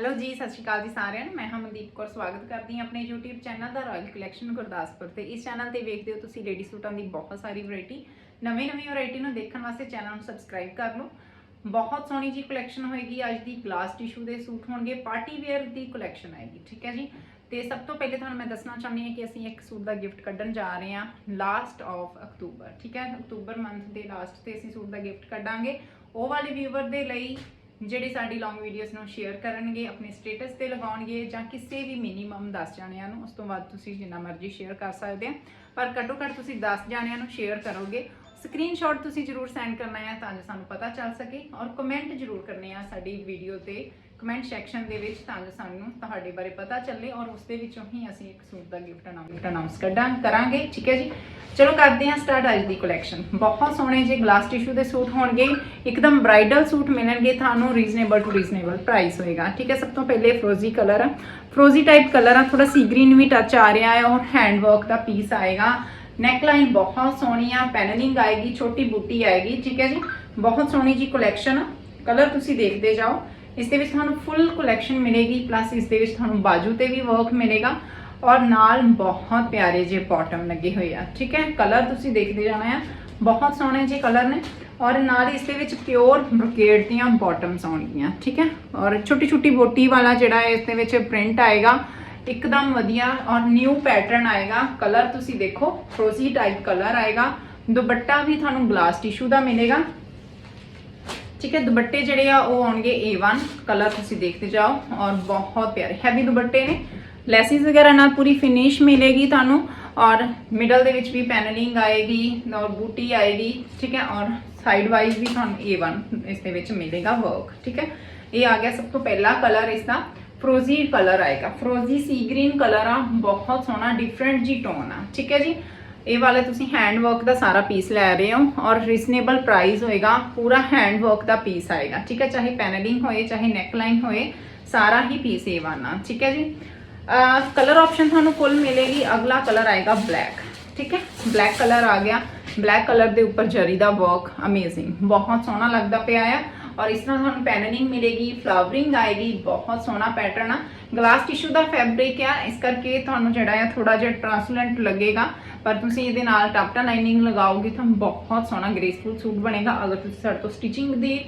Hello ਜੀ, ਸਤਿ ਸ਼੍ਰੀ ਅਕਾਲ ਜੀ ਸਾਰਿਆਂ ਨੂੰ। ਮੈਂ ਹਾਂ ਕੌਰ, ਸਵਾਗਤ ਕਰਦੀ ਹਾਂ ਆਪਣੇ YouTube ਚੈਨਲ ਦਾ ਰਾਇਲ ਕਲੈਕਸ਼ਨ ਗੁਰਦਾਸਪੁਰ ਤੇ। ਇਸ ਚੈਨਲ ਤੇ ਵੇਖਦੇ ਹੋ ਤੁਸੀਂ ਲੇਡੀ ਸੂਟਾਂ ਦੀ ਬਹੁਤ ਸਾਰੀ ਵੈਰਾਈਟੀ ਨਵੀਂ ਨਵੀਂ ਵੈਰਾਈਟੀ ਨੂੰ ਦੇਖਣ ਵਾਸਤੇ ਚੈਨਲ ਨੂੰ ਸਬਸਕ੍ਰਾਈਬ ਕਰ ਲਓ। ਬਹੁਤ ਸੋਹਣੀ ਜੀ ਕਲੈਕਸ਼ਨ ਹੋਏਗੀ। ਅੱਜ ਦੀ ਗਲਾਸ ਟਿਸ਼ੂ ਦੇ ਸੂਟ ਹੋਣਗੇ। ਪਾਰਟੀ ਵੇਅਰ ਦੀ ਕਲੈਕਸ਼ਨ ਆਏਗੀ, ਠੀਕ ਹੈ ਜੀ? ਤੇ ਸਭ ਤੋਂ ਪਹਿਲੇ ਤੁਹਾਨੂੰ ਮੈਂ ਦੱਸਣਾ ਚਾਹੁੰਦੀ ਹਾਂ ਕਿ ਅਸੀਂ ਇੱਕ ਸੂਟ ਦਾ ਗਿਫਟ ਕੱਢਣ ਜਾ ਰਹੇ ਹਾਂ ਲਾਸਟ ਆਫ ਅਕਤੂਬਰ ਠੀਕ ਹੈ? ਅਕਤੂਬਰ ਮੰਥ ਦੇ ਲਾਸਟ ਤੇ ਅਸੀਂ ਸੂਟ ਦਾ ਗਿਫਟ ਕੱਢਾਂਗੇ। ਉਹ ਵਾਲੇ ਵੀਵਰ ਦੇ ਲਈ ਜਿਹੜੇ ਸਾਡੀ ਲੌਂਗ ਵੀਡੀਓਜ਼ ਨੂੰ ਸ਼ੇਅਰ ਕਰਨਗੇ, ਆਪਣੇ ਸਟੇਟਸ ਤੇ ਲਗਾਉਣਗੇ ਜਾਂ ਕਿਸੇ ਵੀ ਮਿਨੀਮਮ 10 ਜਣਿਆਂ ਨੂੰ, ਉਸ ਤੋਂ ਬਾਅਦ ਤੁਸੀਂ ਜਿੰਨਾ ਮਰਜ਼ੀ ਸ਼ੇਅਰ ਕਰ ਸਕਦੇ ਆ। ਪਰ ਘੱਟੋ ਘੱਟ ਤੁਸੀਂ 10 ਜਣਿਆਂ ਨੂੰ ਸ਼ੇਅਰ ਕਰੋਗੇ ਸਕਰੀਨਸ਼ਾਟ ਤੁਸੀਂ ਜਰੂਰ ਸੈਂਡ ਕਰਨਾ ਹੈ ਤਾਂ ਜੋ ਸਾਨੂੰ ਪਤਾ ਚੱਲ ਸਕੇ ਔਰ ਕਮੈਂਟ ਜਰੂਰ ਕਰਨੇ ਆ ਸਾਡੀ ਵੀਡੀਓ ਤੇ ਕਮੈਂਟ ਸੈਕਸ਼ਨ ਦੇ ਵਿੱਚ ਤਾਂ ਜੋ ਸਾਨੂੰ ਤੁਹਾਡੇ ਬਾਰੇ ਪਤਾ ਚੱਲੇ ਔਰ ਉਸ ਦੇ ਵਿੱਚੋਂ ਹੀ ਅਸੀਂ ਇੱਕ ਸੂਟ ਦਾ ਗਿਫਟ ਅਨਾਉਂਸ ਅਨਾਉਂਸ ਕੱਢਾਂ ਕਰਾਂਗੇ, ਠੀਕ ਹੈ ਜੀ? ਚਲੋ ਕਰਦੇ ਹਾਂ ਸਟਾਰਟ ਅੱਜ ਦੀ ਕਲੈਕਸ਼ਨ ਬਹੁਤ ਸੋਹਣੇ ਜੇ ਗਲਾਸ ਟਿਸ਼ੂ ਦੇ ਸੂਟ ਹੋਣਗੇ, ਇੱਕਦਮ ਬ੍ਰਾਈਡਲ ਸੂਟ ਮਿਲਣਗੇ, ਤੁਹਾਨੂੰ ਰੀਜ਼ਨੇਬਲ ਟੂ ਰੀਜ਼ਨੇਬਲ ਪ੍ਰਾਈਸ ਹੋਏਗਾ, ਠੀਕ ਹੈ? ਸਭ ਤੋਂ ਪਹਿਲੇ ਫਰੋਜ਼ੀ ਕਲਰ ਆ। ਫਰੋਜ਼ੀ ਟਾਈਪ ਕਲਰ ਆ ਥੋੜਾ ਸੀ ਗ੍ਰੀਨ ਵੀ ਟੱਚ ਆ ਰਿਹਾ ਹੈ ਔਰ ਹੈਂਡ ਵਰਕ ਦਾ ਪੀਸ ਆਏਗਾ। ਨੈਕ ਲਾਈਨ ਬਹੁਤ ਸੋਹਣੀ ਆ ਪੈਨਲਿੰਗ ਆਏਗੀ, ਛੋਟੀ ਬੂਟੀ ਆਏਗੀ, ਠੀਕ ਹੈ ਜੀ? ਬਹੁਤ ਸੋਹਣੀ ਜੀ ਕਲੈਕਸ਼ਨ ਕਲਰ ਤੁਸੀਂ ਦੇਖਦੇ ਜਾਓ। ਇਸ ਦੇ ਵਿੱਚ ਤੁਹਾਨੂੰ ਫੁੱਲ ਕਲੈਕਸ਼ਨ ਮਿਲੇਗੀ ਪਲੱਸ ਇਸ ਦੇ ਵਿੱਚ ਤੁਹਾਨੂੰ ਬਾਜੂ ਤੇ ਵੀ ਵਰਕ ਮਿਲੇਗਾ। ਔਰ ਨਾਲ ਬਹੁਤ ਪਿਆਰੇ ਜਿਹੇ ਬਾਟਮ ਲੱਗੇ ਹੋਏ ਆ, ਠੀਕ ਹੈ? ਕਲਰ ਤੁਸੀਂ ਦੇਖਦੇ ਜਾਣਾ ਆ। ਬਹੁਤ ਸੋਹਣੇ ਜਿਹੇ ਕਲਰ ਨੇ। ਔਰ ਨਾਲ ਇਸ ਦੇ ਵਿੱਚ ਪਿਓਰ ਬ੍ਰੋਕੇਡ ਦੀਆਂ ਬਾਟਮਸ ਆਉਣਗੀਆਂ, ਠੀਕ ਹੈ? ਔਰ ਛੋਟੀ ਛੋਟੀ ਬੋਟੀ ਵਾਲਾ ਜਿਹੜਾ ਹੈ ਇਸ ਦੇ ਵਿੱਚ ਪ੍ਰਿੰਟ ਆਏਗਾ ਇੱਕਦਮ ਵਧੀਆ ਔਰ ਨਿਊ ਪੈਟਰਨ ਆਏਗਾ। ਕਲਰ ਤੁਸੀਂ ਦੇਖੋ ਫਰੋਜ਼ੀ ਟਾਈਪ ਕਲਰ ਆਏਗਾ। ਦੁਪੱਟਾ ਵੀ ਤੁਹਾਨੂੰ ਗਲਾਸ ਟਿਸ਼ੂ ਦਾ ਮਿਲੇਗਾ। ਠੀਕ ਹੈ, ਦੁਪੱਟੇ ਜਿਹੜੇ ਆ, ਉਹ ਆਉਣਗੇ A1 ਕਲਰ ਤੁਸੀਂ ਦੇਖਦੇ ਜਾਓ ਔਰ ਬਹੁਤ ਪਿਆਰੇ ਹੈਵੀ ਦੁਪੱਟੇ ਨੇ। ਲੈਸਿਸ ਵਗੈਰਾ ਨਾਲ ਪੂਰੀ ਫਿਨਿਸ਼ ਮਿਲੇਗੀ ਤੁਹਾਨੂੰ ਔਰ ਮਿਡਲ ਦੇ ਵਿੱਚ ਵੀ ਪੈਨਲਿੰਗ ਆਏਗੀ, ਔਰ ਬੂਟੀ ਆਏਗੀ। ਠੀਕ ਹੈ, ਔਰ ਸਾਈਡ ਵਾਈਜ਼ ਵੀ ਤੁਹਾਨੂੰ A1 ਇਸ ਦੇ ਵਿੱਚ ਮਿਲੇਗਾ ਵਰਕ ਠੀਕ ਹੈ, ਇਹ ਆ ਗਿਆ ਸਭ ਤੋਂ ਪਹਿਲਾ ਕਲਰ ਇਸ ਦਾ ਫਰੋਜ਼ੀ ਕਲਰ ਆਏਗਾ। ਫਰੋਜ਼ੀ ਸੀ ਗ੍ਰੀਨ ਕਲਰ ਆ, ਬਹੁਤ ਸੋਹਣਾ ਡਿਫਰੈਂਟ ਜੀ ਟੋਨ ਆ। ਠੀਕ ਹੈ ਜੀ? ਇਹ ਵਾਲੇ ਤੁਸੀਂ ਹੈਂਡ ਵਰਕ ਦਾ ਸਾਰਾ ਪੀਸ ਲੈ ਰਹੇ ਹੋ ਔਰ ਰੀਜ਼ਨੇਬਲ ਪ੍ਰਾਈਸ ਹੋਏਗਾ, ਪੂਰਾ ਹੈਂਡ ਵਰਕ ਦਾ ਪੀਸ ਆਏਗਾ। ਠੀਕ ਹੈ? ਚਾਹੇ ਪੈਨਲਿੰਗ ਹੋਏ, ਚਾਹੇ ਨੈਕ ਲਾਈਨ ਹੋਏ, ਸਾਰਾ ਹੀ ਪੀਸ ਇਹ ਵਾਲਾ ਠੀਕ ਹੈ ਜੀ? ਕਲਰ ਆਪਸ਼ਨ ਤੁਹਾਨੂੰ ਕੁੱਲ ਮਿਲੇਗੀ। ਅਗਲਾ ਕਲਰ ਆਏਗਾ ਬਲੈਕ ਠੀਕ ਹੈ? ਬਲੈਕ ਕਲਰ ਆ ਗਿਆ। ਬਲੈਕ ਕਲਰ ਦੇ ਉੱਪਰ ਜਰੀ ਦਾ ਵਰਕ ਅਮੇਜ਼ਿੰਗ ਬਹੁਤ ਸੋਹਣਾ ਲੱਗਦਾ ਪਿਆ ਆ। ਔਰ ਇਸ ਤਰ੍ਹਾਂ ਤੁਹਾਨੂੰ ਪੈਨਲਿੰਗ ਮਿਲੇਗੀ ਫਲਾਵਰਿੰਗ ਆਏਗੀ, ਬਹੁਤ ਸੋਹਣਾ ਪੈਟਰਨ ਆ। ਗਲਾਸ ਟਿਸ਼ੂ ਦਾ ਫੈਬਰਿਕ ਆ, ਇਸ ਕਰਕੇ ਤੁਹਾਨੂੰ ਜਿਹੜਾ ਆ ਥੋੜਾ ਜਿਹਾ ਟ੍ਰਾਂਸਲੈਂਟ ਲੱਗੇਗਾ। ਪਰ ਤੁਸੀਂ ਇਹਦੇ ਨਾਲ ਟਾਪਟਾ ਲਾਈਨਿੰਗ ਲਗਾਓਗੇ ਤਾਂ ਬਹੁਤ ਸੋਹਣਾ ਗ੍ਰੇਸਫੁਲ ਸੂਟ ਬਣੇਗਾ। ਅਗਰ ਤੁਸੀਂ ਸਾਡੇ ਤੋਂ ਸਟਿਚਿੰਗ ਦੀ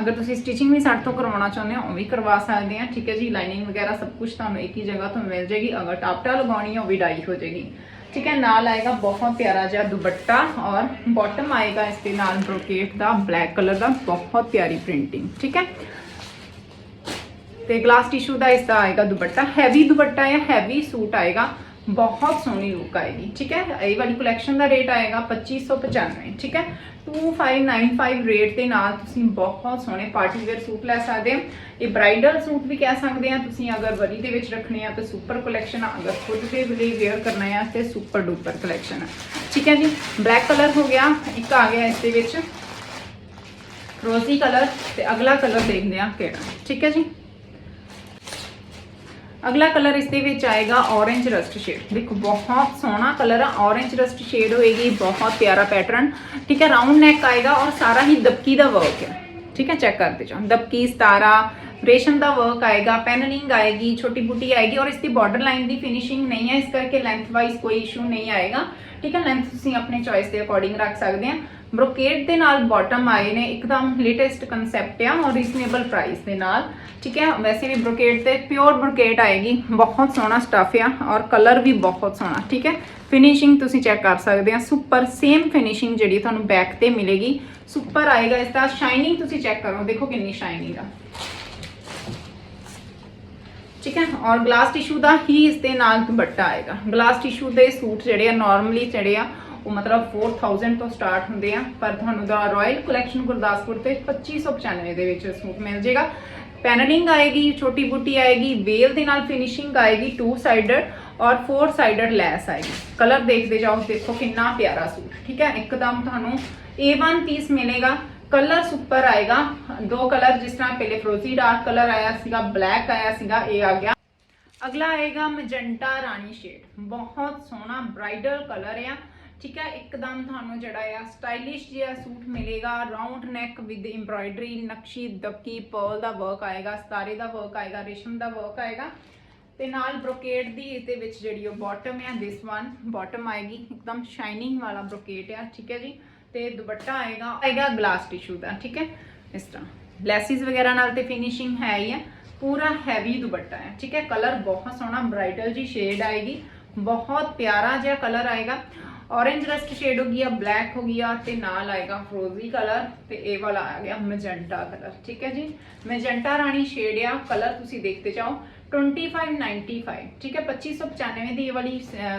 ਅਗਰ ਤੁਸੀਂ ਸਟਿਚਿੰਗ ਵੀ ਸਾਡੇ ਤੋਂ ਕਰਵਾਉਣਾ ਚਾਹੁੰਦੇ ਹੋ, ਉਹ ਵੀ ਕਰਵਾ ਸਕਦੇ ਆ। ਠੀਕ ਹੈ ਜੀ ਲਾਈਨਿੰਗ ਵਗੈਰਾ ਸਭ ਕੁਝ ਤੁਹਾਨੂੰ ਇੱਕ ਹੀ ਜਗ੍ਹਾ ਤੋਂ ਮਿਲ ਜਾਏਗੀ। ਅਗਰ ਟਾਪਟਾ ਲਗਾਉਣੀ ਹੈ ਉਹ ਵੀ ਡਾਈ ਹੋ ਜਾਏਗੀ। ਠੀਕ ਹੈ, ਨਾਲ ਆਏਗਾ ਬਹੁਤ ਪਿਆਰਾ ਜਿਹਾ ਦੁਪੱਟਾ ਔਰ ਬਾਟਮ ਆਏਗਾ ਇਸ ਦੇ ਨਾਲ ਬ੍ਰੋਕੇਟ ਦਾ ਬਲੈਕ ਕਲਰ ਦਾ, ਬਹੁਤ ਪਿਆਰੀ ਪ੍ਰਿੰਟਿੰਗ ਠੀਕ ਹੈ। ਤੇ ਗਲਾਸ ਟਿਸ਼ੂ ਦਾ ਇਸ ਦਾ ਆਏਗਾ ਦੁਪੱਟਾ ਹੈਵੀ ਦੁਪੱਟਾ ਹੈ ਹੈਵੀ ਸੂਟ ਆਏਗਾ। ਬਹੁਤ ਸੋਹਣੀ ਲੁੱਕ ਆਏਗੀ, ਠੀਕ ਹੈ? ਇਹ ਵਾਲੀ ਕਲੈਕਸ਼ਨ ਦਾ ਰੇਟ ਆਏਗਾ 2595 ਠੀਕ ਹੈ? 2595 ਰੇਟ ਦੇ ਨਾਲ ਤੁਸੀਂ ਬਹੁਤ ਸੋਹਣੇ ਪਾਰਟੀ ਵੇਅਰ ਸੂਟ ਲੈ ਸਕਦੇ ਹੋ। ਇਹ ਬ੍ਰਾਈਡਲ ਸੂਟ ਵੀ ਕਹਿ ਸਕਦੇ ਆ ਤੁਸੀਂ ਅਗਰ ਵਰੀ ਦੇ ਵਿੱਚ ਰੱਖਣੇ ਆ ਤਾਂ ਸੁਪਰ ਕਲੈਕਸ਼ਨ ਆ, ਅਗਰ ਖੁਦ ਦੇ ਲਈ ਵੇਅਰ ਕਰਨਾ ਆ ਤੇ ਸੁਪਰ ਡੂਪਰ ਕਲੈਕਸ਼ਨ ਆ। ਠੀਕ ਹੈ ਜੀ? ਬਲੈਕ ਕਲਰ ਹੋ ਗਿਆ, ਇੱਕ ਆ ਗਿਆ ਇਸ ਦੇ ਵਿੱਚ। ਰੋਜ਼ੀ ਕਲਰ ਤੇ ਅਗਲਾ ਕਲਰ ਦੇਖਦੇ ਆ ਕਿਹੜਾ, ਠੀਕ ਹੈ ਜੀ? ਅਗਲਾ ਕਲਰ ਇਸ ਦੇ ਵਿੱਚ ਆਏਗਾ orange ਰਸਟ ਸ਼ੇਡ ਦੇਖੋ, ਬਹੁਤ ਸੋਹਣਾ ਕਲਰ ਆ, orange ਰਸਟ ਸ਼ੇਡ ਹੋਏਗੀ, ਬਹੁਤ ਪਿਆਰਾ ਪੈਟਰਨ ਠੀਕ ਹੈ ਰਾਉਂਡ ਨੈਕ ਆਏਗਾ ਔਰ ਸਾਰਾ ਹੀ ਦਬਕੀ ਦਾ ਵਰਕ ਹੈ। ਠੀਕ ਹੈ ਚੈੱਕ ਕਰਦੇ ਜਾਓ। ਦਬਕੀ, ਸਤਾਰਾ, ਰੇਸ਼ਮ ਦਾ ਵਰਕ ਆਏਗਾ ਪੈਨਲਿੰਗ ਆਏਗੀ, ਛੋਟੀ ਬੂਟੀ ਆਏਗੀ ਔਰ ਇਸ ਦੀ ਬਾਰਡਰ ਲਾਈਨ ਦੀ ਫਿਨਿਸ਼ਿੰਗ ਨਹੀਂ ਹੈ, ਇਸ ਕਰਕੇ ਲੈਂਥ ਵਾਈਜ਼ ਕੋਈ ਇਸ਼ੂ ਨਹੀਂ ਆਏਗਾ। ਠੀਕ ਹੈ ਲੈਂਥ ਤੁਸੀਂ ਆਪਣੇ ਚੋਇਸ ਦੇ ਅਕੋਰਡਿੰਗ ਰੱਖ ਸਕਦੇ ਆ। ਬ੍ਰੋਕੇਡ ਦੇ ਨਾਲ ਬਾਟਮ ਆਏ ਨੇ, ਇੱਕਦਮ ਲੇਟੈਸਟ ਕਨਸੈਪਟ ਆ ਔਰ ਰੀਜ਼ਨੇਬਲ ਪ੍ਰਾਈਸ ਦੇ ਨਾਲ, ਠੀਕ ਹੈ? ਵੈਸੇ ਵੀ ਬ੍ਰੋਕੇਡ ਤੇ ਪਿਓਰ ਬ੍ਰੋਕੇਡ ਆਏਗੀ, ਬਹੁਤ ਸੋਹਣਾ ਸਟਫ ਆ ਔਰ ਕਲਰ ਵੀ ਬਹੁਤ ਸੋਹਣਾ, ਠੀਕ ਹੈ? ਫਿਨਿਸ਼ਿੰਗ ਤੁਸੀਂ ਚੈੱਕ ਕਰ ਸਕਦੇ ਆ ਸੁਪਰ ਸੇਮ ਫਿਨਿਸ਼ਿੰਗ ਜਿਹੜੀ ਤੁਹਾਨੂੰ ਬੈਕ ਤੇ ਮਿਲੇਗੀ ਸੁਪਰ ਆਏਗਾ ਇਸ ਦਾ ਸ਼ਾਈਨਿੰਗ ਤੁਸੀਂ ਚੈੱਕ ਕਰੋ, ਦੇਖੋ ਕਿੰਨੀ ਸ਼ਾਈਨਿੰਗ ਆ। ਠੀਕ ਹੈ? ਔਰ ਗਲਾਸ ਟਿਸ਼ੂ ਦਾ ਹੀ ਇਸ ਦੇ ਨਾਲ ਦੁਪੱਟਾ ਆਏਗਾ। ਗਲਾਸ ਟਿਸ਼ੂ ਦੇ ਸੂਟ ਜਿਹੜੇ ਆ ਨਾਰਮਲੀ ਜਿਹੜੇ ਆ ਉਹ ਮਤਲਬ 4000 ਤੋਂ ਸਟਾਰਟ ਹੁੰਦੇ ਆ, ਪਰ ਤੁਹਾਨੂੰ ਦਾ ਰਾਇਲ ਕਲੈਕਸ਼ਨ ਗੁਰਦਾਸਪੁਰ ਤੇ 2595 ਦੇ ਵਿੱਚ ਸੂਟ ਮਿਲ ਜਾਏਗਾ। ਪੈਨਲਿੰਗ ਆਏਗੀ, ਛੋਟੀ ਬੂਟੀ ਆਏਗੀ ਵੇਲ ਦੇ ਨਾਲ ਫਿਨਿਸ਼ਿੰਗ ਆਏਗੀ ਟੂ ਸਾਈਡਡ ਔਰ ਫੋਰ ਸਾਈਡਡ ਲੈਸ ਆਏਗੀ। ਕਲਰ ਦੇਖਦੇ ਜਾਓ, ਦੇਖੋ ਕਿੰਨਾ ਪਿਆਰਾ ਸੂਟ, ਠੀਕ ਹੈ? ਇੱਕਦਮ ਤੁਹਾਨੂੰ A1 ਪੀਸ ਮਿਲੇਗਾ ਕਲਰ ਸੁਪਰ ਆਏਗਾ। ਦੋ ਕਲਰ ਜਿਸ ਤਰ੍ਹਾਂ ਪਹਿਲੇ ਫਰੋਜ਼ੀ ਡਾਰਕ ਕਲਰ ਆਇਆ ਸੀਗਾ ਬਲੈਕ ਆਇਆ ਸੀਗਾ, ਇਹ ਆ ਗਿਆ। ਅਗਲਾ ਆਏਗਾ ਮੈਜੈਂਟਾ ਰਾਣੀ ਸ਼ੇਡ ਬਹੁਤ ਸੋਹਣਾ ਬ੍ਰਾਈਡਲ ਕਲਰ ਆ। ਠੀਕ ਹੈ, ਇੱਕਦਮ ਤੁਹਾਨੂੰ ਜਿਹੜਾ ਆ ਸਟਾਈਲਿਸ਼ ਜਿਹਾ ਸੂਟ ਮਿਲੇਗਾ ਰਾਉਂਡ ਨੈਕ ਵਿਦ ਐਮਬ੍ਰਾਇਡਰੀ ਨਕਸ਼ੀ ਦੱਕੀ ਪਰਲ ਦਾ ਵਰਕ ਆਏਗਾ, ਸਤਾਰੇ ਦਾ ਵਰਕ ਆਏਗਾ, ਰੇਸ਼ਮ ਦਾ ਵਰਕ ਆਏਗਾ ਤੇ ਨਾਲ ਬ੍ਰੋਕੇਡ ਦੀ ਇਸ ਦੇ ਵਿੱਚ ਜਿਹੜੀ ਉਹ ਬਾਟਮ ਹੈ ਦਿਸ ਵਨ ਬਾਟਮ ਆਏਗੀ, ਇੱਕਦਮ ਸ਼ਾਈਨਿੰਗ ਵਾਲਾ ਬ੍ਰੋਕੇਡ ਆ, ਠੀਕ ਹੈ ਜੀ, ਤੇ ਦੁਪੱਟਾ ਆਏਗਾ ਆਏਗਾ ਗਲਾਸ ਟਿਸ਼ੂ ਦਾ, ਠੀਕ ਹੈ, ਇਸ ਤਰ੍ਹਾਂ। ਲੈਸਿਸ ਵਗੈਰਾ ਨਾਲ ਤੇ ਫਿਨਿਸ਼ਿੰਗ ਹੈ ਹੀ ਹੈ ਪੂਰਾ ਹੈਵੀ ਦੁਪੱਟਾ ਹੈ ਠੀਕ ਹੈ ਕਲਰ ਬਹੁਤ ਸੋਹਣਾ ਬ੍ਰਾਈਟਲ ਜੀ ਸ਼ੇਡ ਆਏਗੀ, ਬਹੁਤ ਪਿਆਰਾ ਜਿਹਾ ਕਲਰ ਆਏਗਾ। ਔਰੇਂਜ ਰਸਟ ਸ਼ੇਡ ਹੋ ਗਿਆ ਬਲੈਕ ਹੋ ਗਿਆ ਤੇ ਨਾਲ ਆਏਗਾ ਫਰੋਜ਼ੀ ਕਲਰ ਤੇ ਇਹ ਵਾਲਾ ਆ ਗਿਆ ਮੈਜੈਂਟਾ ਕਲਰ ਠੀਕ ਹੈ ਜੀ? ਮੈਜੈਂਟਾ ਰਾਣੀ ਸ਼ੇਡ ਆ ਕਲਰ ਤੁਸੀਂ ਦੇਖਦੇ ਜਾਓ 2595 ਠੀਕ ਹੈ? 2595 ਦੀ ਇਹ ਵਾਲੀ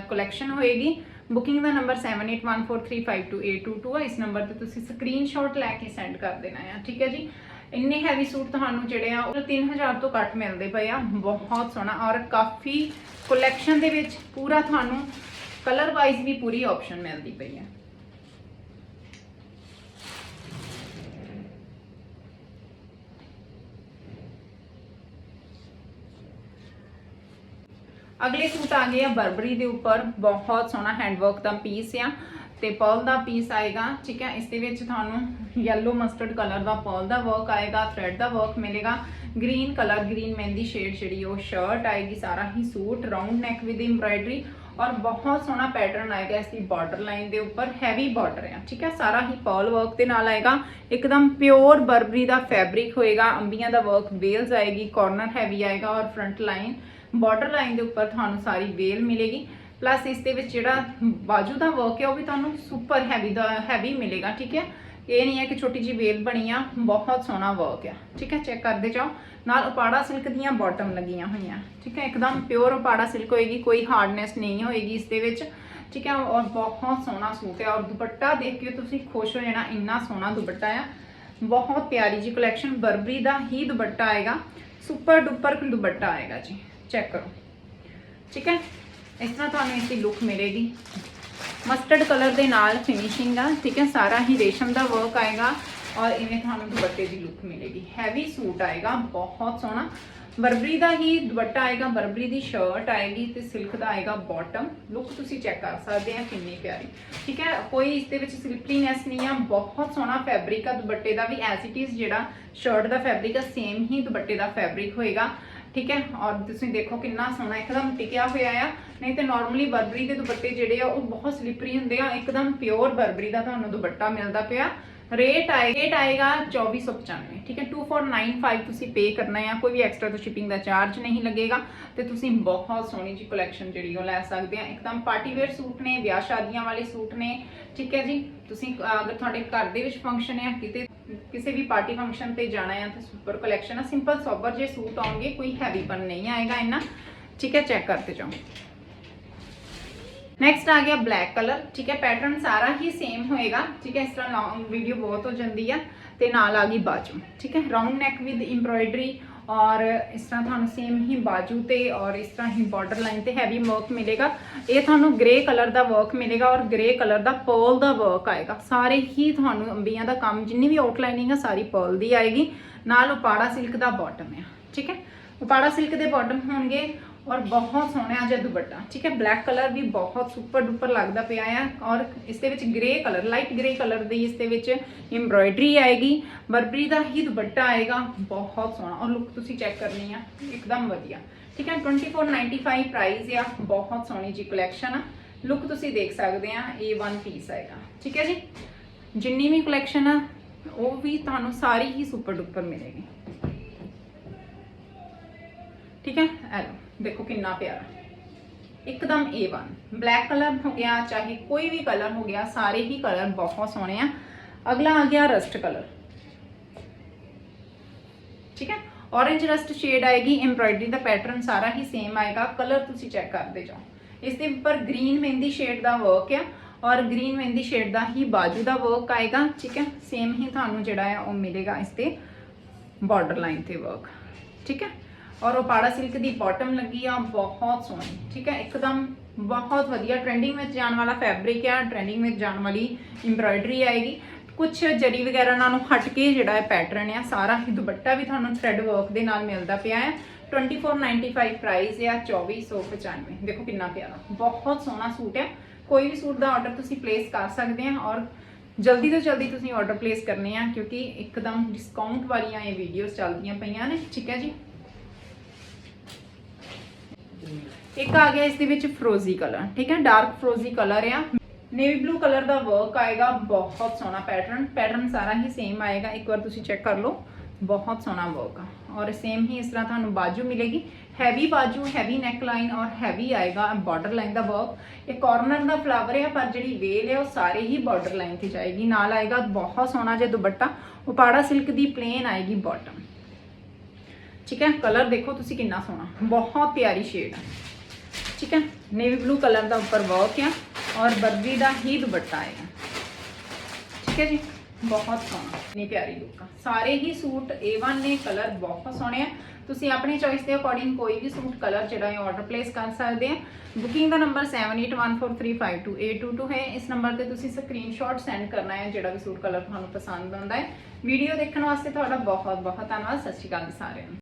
ਕਲੈਕਸ਼ਨ ਹੋਏਗੀ। ਬੁਕਿੰਗ ਦਾ ਨੰਬਰ 7814352822 ਹੈ ਇਸ ਨੰਬਰ ਤੇ ਤੁਸੀਂ ਸਕਰੀਨਸ਼ਾਟ ਲੈ ਕੇ ਸੈਂਡ ਕਰ ਦੇਣਾ ਹੈ ਠੀਕ ਹੈ ਜੀ? ਇੰਨੇ ਹੈਵੀ ਸੂਟ ਤੁਹਾਨੂੰ ਜਿਹੜੇ ਆ, ਉਹ 3000 ਤੋਂ ਘੱਟ ਮਿਲਦੇ ਪਏ ਆ, ਬਹੁਤ ਸੋਹਣਾ ਔਰ ਕਾਫੀ ਕਲੈਕਸ਼ਨ ਦੇ ਵਿੱਚ ਪੂਰਾ ਤੁਹਾਨੂੰ ਕਲਰ ਵਾਈਜ਼ ਵੀ ਪੂਰੀ ਆਪਸ਼ਨ ਮਿਲਦੀ ਪਈ ਹੈ। ਅਗਲੇ ਸੂਟ ਆ ਗਏ ਆ ਬਰਬਰੀ ਦੇ ਉੱਪਰ। ਬਹੁਤ ਸੋਹਣਾ ਹੈਂਡਵਰਕ ਦਾ ਪੀਸ ਆ ਤੇ ਪਰਲ ਦਾ ਪੀਸ ਆਏਗਾ, ਠੀਕ ਹੈ? ਇਸ ਦੇ ਵਿੱਚ ਤੁਹਾਨੂੰ yellow ਮਸਟਰਡ ਕਲਰ ਦਾ ਪਰਲ ਦਾ ਵਰਕ ਆਏਗਾ ਥ੍ਰੈਡ ਦਾ ਵਰਕ ਮਿਲੇਗਾ। Green colour green mehndi shade ਜਿਹੜੀ ਉਹ ਸ਼ਰਟ ਆਏਗੀ, ਸਾਰਾ ਹੀ suit round neck with embroidery ਔਰ ਬਹੁਤ ਸੋਹਣਾ ਪੈਟਰਨ ਆਏਗਾ ਇਸ ਦੀ ਬਾਰਡਰ ਲਾਈਨ ਦੇ ਉੱਪਰ ਹੈਵੀ ਬਾਰਡਰ ਆ, ਠੀਕ ਹੈ? ਸਾਰਾ ਹੀ ਪਰਲ ਵਰਕ ਦੇ ਨਾਲ ਆਏਗਾ। ਇੱਕਦਮ ਪਿਓਰ ਬਰਬਰੀ ਦਾ ਫੈਬਰਿਕ ਹੋਏਗਾ, ਅੰਬੀਆਂ ਦਾ ਵਰਕ ਵੇਲਸ ਆਏਗੀ ਕਾਰਨਰ ਹੈਵੀ ਆਏਗਾ ਔਰ ਫਰੰਟ ਲਾਈਨ ਬਾਰਡਰ ਲਾਈਨ ਦੇ ਉੱਪਰ ਤੁਹਾਨੂੰ ਸਾਰੀ ਵੇਲ ਮਿਲੇਗੀ। ਪਲੱਸ ਇਸ ਦੇ ਵਿੱਚ ਜਿਹੜਾ ਬਾਜੂ ਦਾ ਵਰਕ ਹੈ ਉਹ ਵੀ ਤੁਹਾਨੂੰ ਸੁਪਰ ਹੈਵੀ ਦਾ ਹੈਵੀ ਮਿਲੇਗਾ, ਠੀਕ ਹੈ? ਇਹ ਨਹੀਂ ਹੈ ਕਿ ਛੋਟੀ ਜੀ ਵੇਲ ਬਣੀ ਆ, ਬਹੁਤ ਸੋਹਣਾ ਵਰਕ ਆ। ਠੀਕ ਹੈ ਚੈੱਕ ਕਰਦੇ ਜਾਓ। ਨਾਲ ਉਪਾੜਾ ਸਿਲਕ ਦੀਆਂ ਬਾਟਮ ਲੱਗੀਆਂ ਹੋਈਆਂ। ਠੀਕ ਹੈ, ਇੱਕਦਮ ਪਿਓਰ ਉਪਾੜਾ ਸਿਲਕ ਹੋਏਗੀ, ਕੋਈ ਹਾਰਡਨੈਸ ਨਹੀਂ ਹੋਏਗੀ ਇਸ ਦੇ ਵਿੱਚ। ਠੀਕ ਹੈ, ਔਰ ਬਹੁਤ ਸੋਹਣਾ ਸੂਟ ਹੈ, ਔਰ ਦੁਪੱਟਾ ਦੇਖ ਕੇ ਤੁਸੀਂ ਖੁਸ਼ ਹੋ ਜਾਣਾ, ਇੰਨਾ ਸੋਹਣਾ ਦੁਪੱਟਾ ਆ। ਬਹੁਤ ਪਿਆਰੀ ਜੀ ਕਲੈਕਸ਼ਨ ਬਰਬਰੀ ਦਾ ਹੀ ਦੁਪੱਟਾ ਆਏਗਾ। ਸੁਪਰ ਡੁਪਰ ਦੁਪੱਟਾ ਆਏਗਾ ਜੀ। ਚੈੱਕ ਕਰੋ। ਠੀਕ ਹੈ, ਇਸ ਤਰ੍ਹਾਂ ਤੁਹਾਨੂੰ ਇਸ ਦੀ ਲੁੱਕ ਮਿਲੇਗੀ। ਮਸਟਰਡ ਕਲਰ ਦੇ ਨਾਲ ਫਿਨਿਸ਼ਿੰਗ ਆ, ਠੀਕ ਹੈ? ਸਾਰਾ ਹੀ ਰੇਸ਼ਮ ਦਾ ਵਰਕ ਆਏਗਾ ਔਰ ਇਵੇਂ ਤੁਹਾਨੂੰ ਦੁਪੱਟੇ ਦੀ ਲੁੱਕ ਮਿਲੇਗੀ। ਹੈਵੀ ਸੂਟ ਆਏਗਾ, ਬਹੁਤ ਸੋਹਣਾ। ਬਰਬਰੀ ਦਾ ਹੀ ਦੁਪੱਟਾ ਆਏਗਾ ਬਰਬਰੀ ਦੀ ਸ਼ਰਟ ਆਏਗੀ ਤੇ ਸਿਲਕ ਦਾ ਆਏਗਾ ਬਾਟਮ ਲੁੱਕ ਤੁਸੀਂ ਚੈੱਕ ਕਰ ਸਕਦੇ ਆ, ਕਿੰਨੀ ਪਿਆਰੀ। ਠੀਕ ਹੈ? ਕੋਈ ਇਸ ਦੇ ਵਿੱਚ ਸਲਿਪਰੀਨੈਸ ਨਹੀਂ ਆ, ਬਹੁਤ ਸੋਹਣਾ ਫੈਬਰਿਕ ਆ ਦੁਪੱਟੇ ਦਾ ਵੀ ਐਸ ਇਟ ਇਜ਼ ਜਿਹੜਾ ਸ਼ਰਟ ਦਾ ਫੈਬਰਿਕ ਆ ਸੇਮ ਹੀ ਦੁਪੱਟੇ ਦਾ ਫੈਬਰਿਕ ਹੋਏਗਾ। ਠੀਕ ਹੈ? ਔਰ ਤੁਸੀਂ ਦੇਖੋ ਕਿੰਨਾ ਸੋਹਣਾ ਇੱਕਦਮ ਟਿਕਿਆ ਹੋਇਆ ਆ। ਨਹੀਂ ਤੇ ਨਾਰਮਲੀ ਬਰਬਰੀ ਦੇ ਦੁਪੱਟੇ ਜਿਹੜੇ ਆ, ਉਹ ਬਹੁਤ ਸਲਿਪਰੀ ਹੁੰਦੇ ਆ। ਇੱਕਦਮ ਪਿਓਰ ਬਰਬਰੀ ਦਾ ਤੁਹਾਨੂੰ ਦੁਪੱਟਾ ਮਿਲਦਾ ਪਿਆ। ਰੇਟ ਆਏ ਰੇਟ ਆਏਗਾ 2495 ਠੀਕ ਹੈ? 2495 ਤੁਸੀਂ ਪੇ ਕਰਨਾ ਹੈ, ਕੋਈ ਵੀ ਐਕਸਟਰਾ ਤੋਂ ਸ਼ਿਪਿੰਗ ਦਾ ਚਾਰਜ ਨਹੀਂ ਲੱਗੇਗਾ ਤੇ ਤੁਸੀਂ ਬਹੁਤ ਸੋਹਣੀ ਜੀ ਕਲੈਕਸ਼ਨ ਜਿਹੜੀ ਉਹ ਲੈ ਸਕਦੇ ਆ। ਇੱਕਦਮ ਪਾਰਟੀ ਵੇਅਰ ਸੂਟ ਨੇ, ਵਿਆਹ ਸ਼ਾਦੀਆਂ ਵਾਲੇ ਸੂਟ ਨੇ, ਠੀਕ ਹੈ ਜੀ? ਤੁਸੀਂ ਅਗਰ ਤੁਹਾਡੇ ਘਰ ਦੇ ਵਿੱਚ ਫੰਕਸ਼ਨ ਹੈ, ਕਿਤੇ, ਕਿਸੇ ਵੀ ਪਾਰਟੀ ਫੰਕਸ਼ਨ ਤੇ ਜਾਣਾ ਹੈ, ਤਾਂ ਸੁਪਰ ਕਲੈਕਸ਼ਨ ਆ। ਸਿੰਪਲ ਸੋਬਰ ਜੇ ਸੂਟ ਆਉਣਗੇ, ਕੋਈ ਹੈਵੀਪਨ ਨਹੀਂ ਆਏਗਾ ਇੰਨਾ। ਠੀਕ ਹੈ? ਚੈੱਕ ਕਰਦੇ ਜਾਓ। ਨੈਕਸਟ ਆ ਗਿਆ ਬਲੈਕ ਕਲਰ ਠੀਕ ਹੈ ਪੈਟਰਨ ਸਾਰਾ ਹੀ ਸੇਮ ਹੋਏਗਾ, ਠੀਕ ਹੈ, ਇਸ ਤਰ੍ਹਾਂ ਲੌਂਗ ਵੀਡੀਓ ਬਹੁਤ ਹੋ ਜਾਂਦੀ ਆ, ਤੇ ਨਾਲ ਆ ਗਈ ਬਾਜੂ, ਠੀਕ ਹੈ ਰਾਉਂਡ ਨੈਕ ਵਿਦ ਐਮਬ੍ਰੋਇਡਰੀ ਔਰ ਇਸ ਤਰ੍ਹਾਂ ਤੁਹਾਨੂੰ ਸੇਮ ਹੀ ਬਾਜੂ ਤੇ ਔਰ ਇਸ ਤਰ੍ਹਾਂ ਹੀ ਬਾਰਡਰ ਲਾਈਨ ਤੇ ਹੈਵੀ ਵਰਕ ਮਿਲੇਗਾ। ਇਹ ਤੁਹਾਨੂੰ ਗ੍ਰੇ ਕਲਰ ਦਾ ਵਰਕ ਮਿਲੇਗਾ ਔਰ ਗ੍ਰੇ ਕਲਰ ਦਾ ਪਰਲ ਦਾ ਵਰਕ ਆਏਗਾ। ਸਾਰੇ ਹੀ ਤੁਹਾਨੂੰ ਅੰਬੀਆਂ ਦਾ ਕੰਮ, ਜਿੰਨੀ ਵੀ ਆਊਟਲਾਈਨਿੰਗ ਆ, ਸਾਰੀ ਪਰਲ ਦੀ ਆਏਗੀ। ਨਾਲ ਉਪਾੜਾ ਸਿਲਕ ਦਾ ਬਾਟਮ ਆ, ਠੀਕ ਹੈ। ਉਪਾੜਾ ਸਿਲਕ ਦੇ ਬਾਟਮ ਹੋਣਗੇ ਔਰ ਬਹੁਤ ਸੋਹਣਾ ਜਿਹਾ ਦੁਪੱਟਾ, ਠੀਕ ਹੈ? ਬਲੈਕ ਕਲਰ ਵੀ ਬਹੁਤ ਸੁਪਰ ਡੁਪਰ ਲੱਗਦਾ ਪਿਆ ਆ ਔਰ ਇਸ ਦੇ ਵਿੱਚ grey colour light grey colour ਦੀ ਇਸ ਦੇ ਵਿੱਚ ਐਮਬ੍ਰੋਇਡਰੀ ਆਏਗੀ। ਬਰਬਰੀ ਦਾ ਹੀ ਦੁਪੱਟਾ ਆਏਗਾ, ਬਹੁਤ ਸੋਹਣਾ। ਔਰ ਲੁੱਕ ਤੁਸੀਂ ਚੈੱਕ ਕਰਨੀ ਆ, ਇੱਕਦਮ ਵਧੀਆ। ਠੀਕ ਹੈ 2495 ਪ੍ਰਾਈਸ ਆ, ਬਹੁਤ ਸੋਹਣੀ ਜੀ ਕਲੈਕਸ਼ਨ ਆ। ਲੁੱਕ ਤੁਸੀਂ ਦੇਖ ਸਕਦੇ ਆ A1 ਪੀਸ ਆਏਗਾ। ਠੀਕ ਹੈ ਜੀ? ਜਿੰਨੀ ਵੀ ਕਲੈਕਸ਼ਨ ਆ, ਉਹ ਵੀ ਤੁਹਾਨੂੰ ਸਾਰੀ ਹੀ ਸੁਪਰ ਡੁਪਰ ਮਿਲੇਗੀ। ਠੀਕ ਹੈ? ਇਹ ਲਓ ਦੇਖੋ ਕਿੰਨਾ ਪਿਆਰਾ। ਇੱਕਦਮ A1 ਬਲੈਕ ਕਲਰ ਹੋ ਗਿਆ, ਚਾਹੇ ਕੋਈ ਵੀ ਕਲਰ ਹੋ ਗਿਆ, ਸਾਰੇ ਹੀ ਕਲਰ ਬਹੁਤ ਸੋਹਣੇ ਆ। ਅਗਲਾ ਆ ਗਿਆ ਰਸਟ ਕਲਰ ਠੀਕ ਹੈ? Orange ਰਸਟ ਸ਼ੇਡ ਆਏਗੀ ਐਮਬ੍ਰਾਇਡਰੀ ਦਾ ਪੈਟਰਨ ਸਾਰਾ ਹੀ ਸੇਮ ਆਏਗਾ। ਕਲਰ ਤੁਸੀਂ ਚੈੱਕ ਕਰਦੇ ਜਾਓ। ਇਸ ਦੇ ਉੱਪਰ ਗ੍ਰੀਨ ਮਹਿੰਦੀ ਸ਼ੇਡ ਦਾ ਵਰਕ ਆ ਔਰ ਗ੍ਰੀਨ ਮਹਿੰਦੀ ਸ਼ੇਡ ਦਾ ਹੀ ਬਾਜੂ ਦਾ ਵਰਕ ਆਏਗਾ। ਠੀਕ ਹੈ? ਸੇਮ ਹੀ ਤੁਹਾਨੂੰ ਜਿਹੜਾ ਆ, ਉਹ ਮਿਲੇਗਾ ਇਸ ਤੇ ਬਾਰਡਰ ਲਾਈਨ ਤੇ ਵਰਕ ਠੀਕ ਹੈ? ਔਰ ਉਹ ਪਾੜਾ ਸਿਲਕ ਦੀ ਬਾਟਮ ਲੱਗੀ ਆ, ਬਹੁਤ ਸੋਹਣੀ, ਠੀਕ ਹੈ? ਇੱਕਦਮ ਬਹੁਤ ਵਧੀਆ। ਟ੍ਰੈਂਡਿੰਗ ਵਿੱਚ ਜਾਣ ਵਾਲਾ ਫੈਬਰਿਕ ਆ ਟ੍ਰੈਂਡਿੰਗ ਵਿੱਚ ਜਾਣ ਵਾਲੀ ਐਮਬ੍ਰਾਇਡਰੀ ਆਏਗੀ। ਕੁਝ ਜਰੀ ਵਗੈਰਾ ਨਾਲੋਂ ਹਟ ਕੇ ਜਿਹੜਾ ਹੈ ਪੈਟਰਨ ਆ, ਸਾਰਾ ਹੀ ਦੁਪੱਟਾ ਵੀ ਤੁਹਾਨੂੰ ਥ੍ਰੈਡ ਵਰਕ ਦੇ ਨਾਲ ਮਿਲਦਾ ਪਿਆ ਹੈ। 2495 ਪ੍ਰਾਈਸ ਆ 2495 ਦੇਖੋ ਕਿੰਨਾ ਪਿਆਰਾ, ਬਹੁਤ ਸੋਹਣਾ ਸੂਟ ਹੈ ਕੋਈ ਵੀ ਸੂਟ ਦਾ ਆਰਡਰ ਤੁਸੀਂ ਪਲੇਸ ਕਰ ਸਕਦੇ ਆ ਔਰ ਜਲਦੀ ਤੋਂ ਜਲਦੀ ਤੁਸੀਂ ਆਰਡਰ ਪਲੇਸ ਕਰਨੇ ਆ, ਕਿਉਂਕਿ ਇੱਕਦਮ ਡਿਸਕਾਊਂਟ ਵਾਲੀਆਂ ਇਹ ਵੀਡੀਓਜ਼ ਚੱਲਦੀਆਂ ਪਈਆਂ ਨੇ। ਠੀਕ ਹੈ ਜੀ? ਇੱਕ ਆ ਗਿਆ ਇਸ ਦੇ ਵਿੱਚ ਫਰੋਜ਼ੀ ਕਲਰ ਠੀਕ ਹੈ? ਡਾਰਕ ਫਰੋਜ਼ੀ ਕਲਰ ਆ। ਨੇਵੀ ਬਲੂ ਕਲਰ ਦਾ ਵਰਕ ਆਏਗਾ, ਬਹੁਤ ਸੋਹਣਾ ਪੈਟਰਨ ਪੈਟਰਨ ਸਾਰਾ ਹੀ ਸੇਮ ਆਏਗਾ। ਇੱਕ ਵਾਰ ਤੁਸੀਂ ਚੈੱਕ ਕਰ ਲਓ, ਬਹੁਤ ਸੋਹਣਾ ਵਰਕ ਆ। ਔਰ ਸੇਮ ਹੀ ਇਸ ਤਰ੍ਹਾਂ ਤੁਹਾਨੂੰ ਬਾਜੂ ਮਿਲੇਗੀ। ਹੈਵੀ ਬਾਜੂ ਹੈਵੀ ਨੈਕ ਲਾਈਨ ਔਰ ਹੈਵੀ ਆਏਗਾ ਬਾਰਡਰ ਲਾਈਨ ਦਾ ਵਰਕ ਇਹ ਕਾਰਨਰ ਦਾ ਫਲਾਵਰ ਹੈ ਪਰ ਜਿਹੜੀ ਵੇਲ ਹੈ ਉਹ ਸਾਰੇ ਹੀ ਬਾਰਡਰ ਲਾਈਨ ਤੇ ਜਾਏਗੀ। ਨਾਲ ਆਏਗਾ, ਬਹੁਤ ਸੋਹਣਾ ਜਿਹਾ ਦੁਪੱਟਾ। ਉਪਾੜਾ ਸਿਲਕ ਦੀ ਪਲੇਨ ਆਏਗੀ ਬਾਟਮ ਠੀਕ ਹੈ? ਕਲਰ ਦੇਖੋ ਤੁਸੀਂ ਕਿੰਨਾ ਸੋਹਣਾ। ਬਹੁਤ ਪਿਆਰੀ ਸ਼ੇਡ ਹੈ ਠੀਕ ਹੈ? ਨੇਵੀ ਬਲੂ ਕਲਰ ਦਾ ਉੱਪਰ ਵਰਕ ਆ ਔਰ ਬਰਬਰੀ ਦਾ ਹੀ ਦੁਪੱਟਾ ਆਏਗਾ ਠੀਕ ਹੈ ਜੀ? ਬਹੁਤ ਸੋਹਣਾ। ਨਹੀਂ ਪਿਆਰੀ ਲੁੱਕ ਆ। ਸਾਰੇ ਹੀ ਸੂਟ A1 ਨੇ ਕਲਰ ਬਹੁਤ ਸੋਹਣੇ ਆ। ਤੁਸੀਂ ਆਪਣੀ ਚੋਇਸ ਦੇ ਅਕੋਰਡਿੰਗ ਕੋਈ ਵੀ ਸੂਟ ਕਲਰ ਜਿਹੜਾ ਹੈ ਆਰਡਰ ਪਲੇਸ ਕਰ ਸਕਦੇ ਆ। ਬੁਕਿੰਗ ਦਾ ਨੰਬਰ 7814352822 ਹੈ। ਇਸ ਨੰਬਰ ਤੇ ਤੁਸੀਂ ਸਕਰੀਨਸ਼ਾਟ ਸੈਂਡ ਕਰਨਾ ਹੈ, ਜਿਹੜਾ ਵੀ ਸੂਟ ਕਲਰ ਤੁਹਾਨੂੰ ਪਸੰਦ ਆਉਂਦਾ ਹੈ। ਵੀਡੀਓ ਦੇਖਣ ਵਾਸਤੇ ਤੁਹਾਡਾ ਬਹੁਤ ਬਹੁਤ ਧੰਨਵਾਦ। ਸਤਿ ਸ਼੍ਰੀ ਅਕਾਲ ਸਾਰਿਆਂ ਨੂੰ।